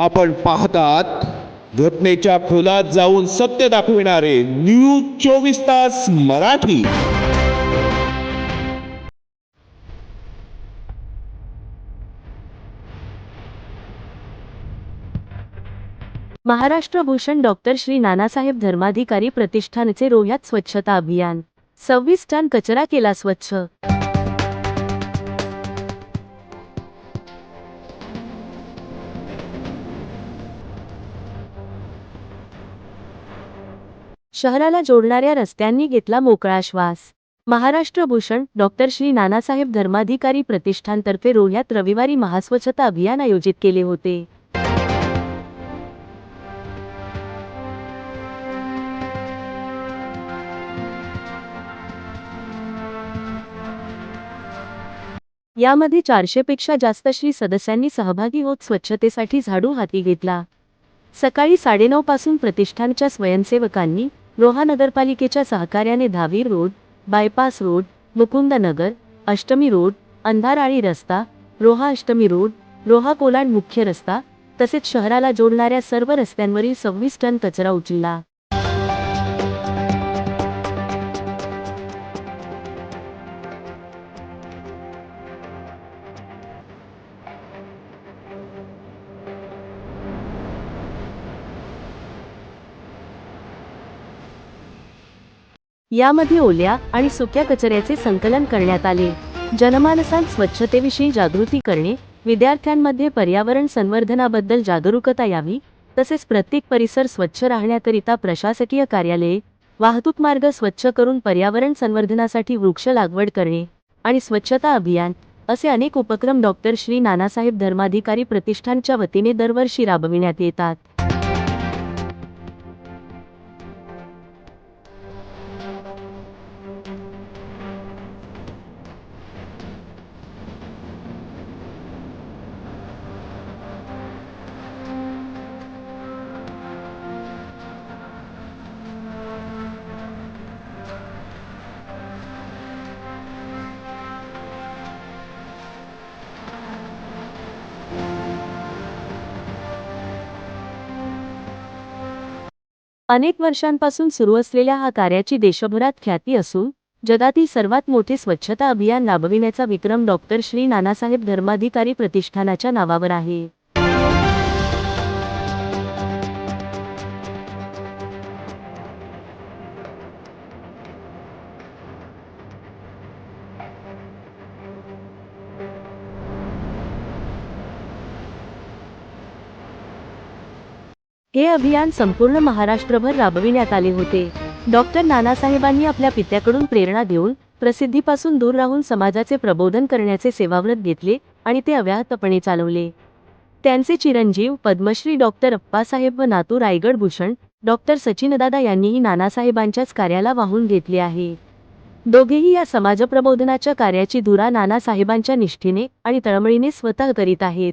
आपण पाहतात घटनेच्या खोलात जाऊन सत्य दाखविणारे न्यूज चोवीस तास मराठी. महाराष्ट्र भूषण डॉक्टर श्री नानासाहेब धर्माधिकारी प्रतिष्ठानचे रोह्यात स्वच्छता अभियान. सव्वीस टन कचरा केला स्वच्छ. शहराला जोडणाऱ्या रस्त्यांनी घेतला मोकळा श्वास. महाराष्ट्र भूषण डॉक्टर श्री नानासाहेब धर्माधिकारी प्रतिष्ठानतर्फे रोह्यात रविवारी महास्वच्छता अभियान आयोजित केले होते. यामध्ये चारशेपेक्षा जास्त श्री सदस्यांनी सहभागी होत स्वच्छतेसाठी झाडू हाती घेतला. सकाळी साडेनऊ पासून प्रतिष्ठानच्या स्वयंसेवकांनी रोहा नगरपालिकेच्या सहकार्याने Dhaveer road bypass road Mukundnagar Ashtami road अंधाराळी रस्ता रोहा अष्टमी रोड रोहा कोलाड मुख्य रस्ता तसेच शहराला जोडणाऱ्या सर्व रस्त्यांवरील सव्वीस टन कचरा उचलला. यामध्ये ओल्या आणि सुक्या कचऱ्याचे संकलन करण्यात आले. जनमानसात स्वच्छतेविषयी जागृती करणे विद्यार्थ्यांमध्ये पर्यावरण संवर्धनाबद्दल जागरूकता यावी तसेच प्रत्येक परिसर स्वच्छ राहण्याकरिता प्रशासकीय कार्यालये वाहतूक मार्ग स्वच्छ करून पर्यावरण संवर्धनासाठी वृक्ष लागवड करणे आणि स्वच्छता अभियान असे अनेक उपक्रम डॉक्टर श्री नानासाहेब धर्माधिकारी प्रतिष्ठानच्या वतीने दरवर्षी राबविण्यात येतात. अनेक वर्षांपासून सुरू असलेल्या हा कार्याची देशभरात ख्याती असून जगातील सर्वात मोठे स्वच्छता अभियान राबविण्याचा विक्रम डॉक्टर श्री नानासाहेब धर्माधिकारी प्रतिष्ठानाच्या नावावर आहे. हे अभियान संपूर्ण महाराष्ट्रभर राबविण्यात आले होते. डॉक्टर नानासाहेबांनी आपल्या पित्याकडून प्रेरणा देऊन प्रसिद्धीपासून दूर राहून समाजाचे प्रबोधन करण्याचे सेवाव्रत घेतले आणि ते अव्याहतपणे चालवले. त्यांचे चिरंजीव पद्मश्री डॉक्टर अप्पासाहेब व नातू रायगड भूषण डॉक्टर सचिनदादा यांनीही नानासाहेबांच्याच कार्याला वाहून घेतले आहे. दोघेही या समाजप्रबोधनाच्या कार्याची धुरा नानासाहेबांच्या निष्ठेने आणि तळमळीने स्वतः करीत आहेत.